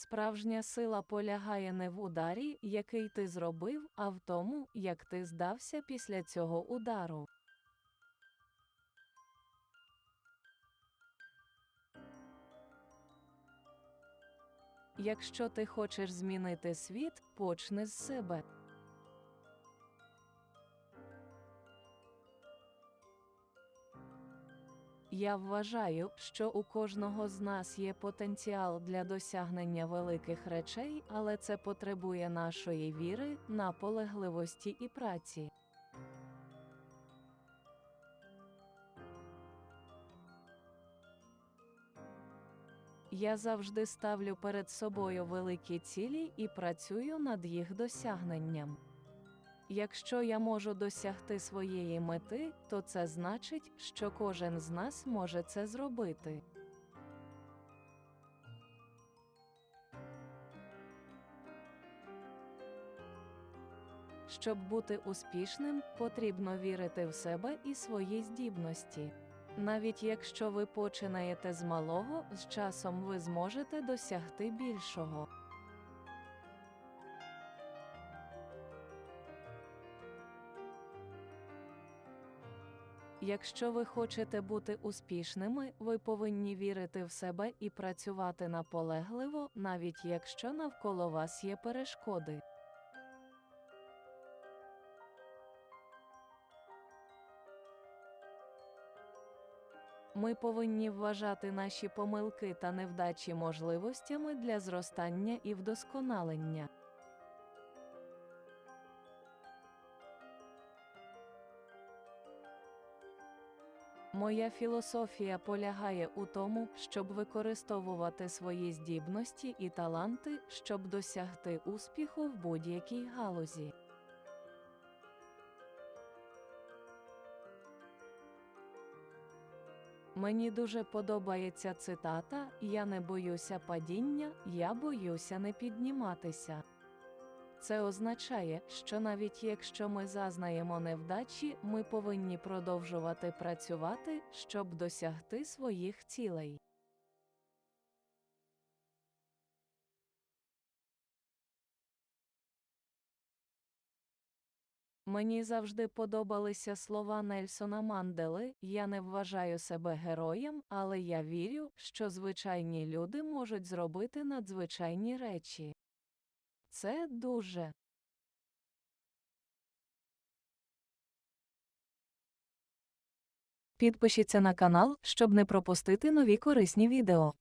Справжня сила полягає не в ударі, який ти зробив, а в тому, як ти здався після цього удару. Якщо ти хочеш змінити світ, почни з себе. Я вважаю, що у кожного з нас є потенціал для досягнення великих речей, але це потребує нашої віри, наполегливості і праці. Я завжди ставлю перед собою великі цілі і працюю над їх досягненням. Якщо я можу досягти своєї мети, то це значить, що кожен з нас може це зробити. Щоб бути успішним, потрібно вірити в себе і свої здібності. Навіть якщо ви починаєте з малого, з часом ви зможете досягти більшого. Якщо ви хочете бути успішними, ви повинні вірити в себе і працювати наполегливо, навіть якщо навколо вас є перешкоди. Ми повинні вважати наші помилки та невдачі можливостями для зростання і вдосконалення. Моя філософія полягає у тому, щоб використовувати свої здібності і таланти, щоб досягти успіху в будь-якій галузі. Мені дуже подобається цитата Я не боюся падіння, я боюся не підніматися. Це означає, що навіть якщо ми зазнаємо невдачі, ми повинні продовжувати працювати, щоб досягти своїх цілей. Мені завжди подобалися слова Нельсона Мандели Я не вважаю себе героєм, але я вірю, що звичайні люди можуть зробити надзвичайні речі. Це дуже. Підпишіться на канал, щоб не пропустити нові корисні відео.